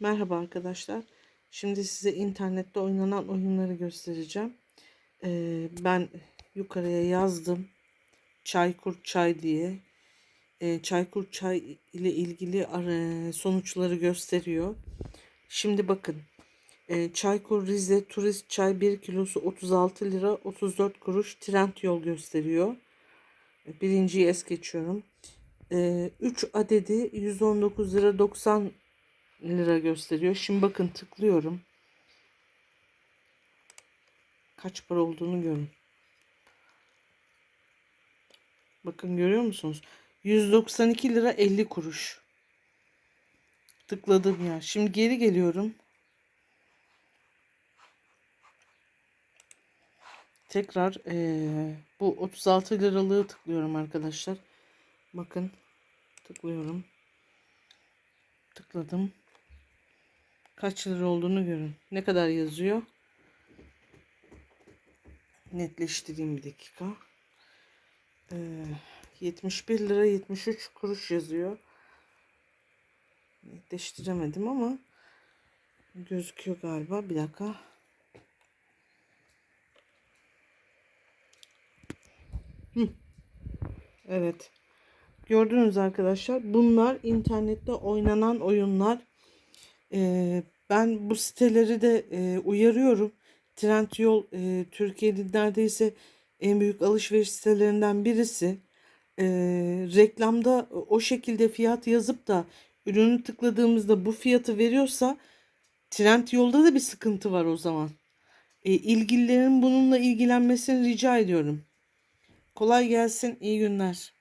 Merhaba arkadaşlar. Şimdi size internette oynanan oyunları göstereceğim. Ee, ben yukarıya yazdım. Çaykur Çay diye. Ee, Çaykur Çay ile ilgili ara- sonuçları gösteriyor. Şimdi bakın. Ee, Çaykur Rize Turist Çay 1 kilosu 36 lira 34 kuruş trend yol gösteriyor. Birinciyi es geçiyorum. 3 adedi 119 lira 90 lira gösteriyor. Şimdi bakın tıklıyorum. Kaç para olduğunu görün. Bakın görüyor musunuz? 192 lira 50 kuruş. Tıkladım ya. Şimdi geri geliyorum. Tekrar eee, bu 36 liralığı tıklıyorum arkadaşlar. Bakın tıklıyorum. Tıkladım. Kaç lira olduğunu görün. Ne kadar yazıyor? Netleştireyim bir dakika. Ee, 71 lira 73 kuruş yazıyor. Netleştiremedim ama gözüküyor galiba. Bir dakika. Hı. Evet. Gördünüz arkadaşlar. Bunlar internette oynanan oyunlar. Ee, ben bu siteleri de e, uyarıyorum. Trendyol e, Türkiye'nin neredeyse en büyük alışveriş sitelerinden birisi. Ee, reklamda o şekilde fiyat yazıp da ürünü tıkladığımızda bu fiyatı veriyorsa Trendyol'da da bir sıkıntı var o zaman. E, ilgililerin bununla ilgilenmesini rica ediyorum. Kolay gelsin, iyi günler.